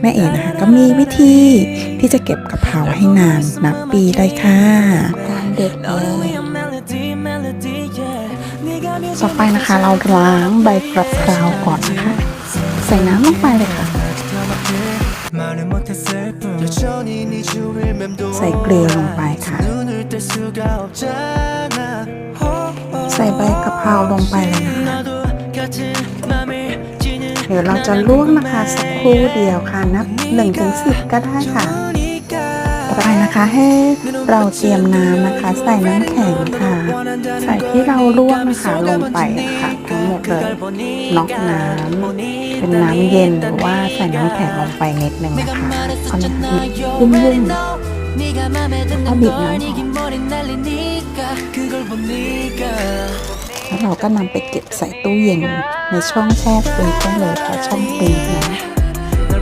แม่เอ๋นะคะก็มีวิธีที่จะเก็บกะเพราให้นานนับปีเลยค่ะการเด็ดเลยต่อไปนะคะเราล้างใบกระเพราก่อนนะคะ ใส่น้ำลงไปเลยค่ะ ใส่เกลือลงไปค่ะ ใส่ใบกะเพราลงไปเลยนะคะ เดี๋ยวเราจะลวกนะคะสักครู่เดียวค่ะนับ1นถึงสิก็ได้ค่ะต่อไปนะคะให้เราเตรียมน้ำนะคะ ใส่น้ำแข็งค่ะ ใส่ที่เราลวกนะคะลงไปนะคะทั้งหมดเลยน็อกน้ำเป็นน้ำเย็นหรือว่าใส่น้ำแข็งลงไปนิดนึงนะคะเอาน้ำยุ่มๆก็บีบน้ำออก แล้วเราก็นำไปเก็บใส่ตู้เย็นในช่องแช่ฟรีซได้เลยค่ะช่องฟรีซนะ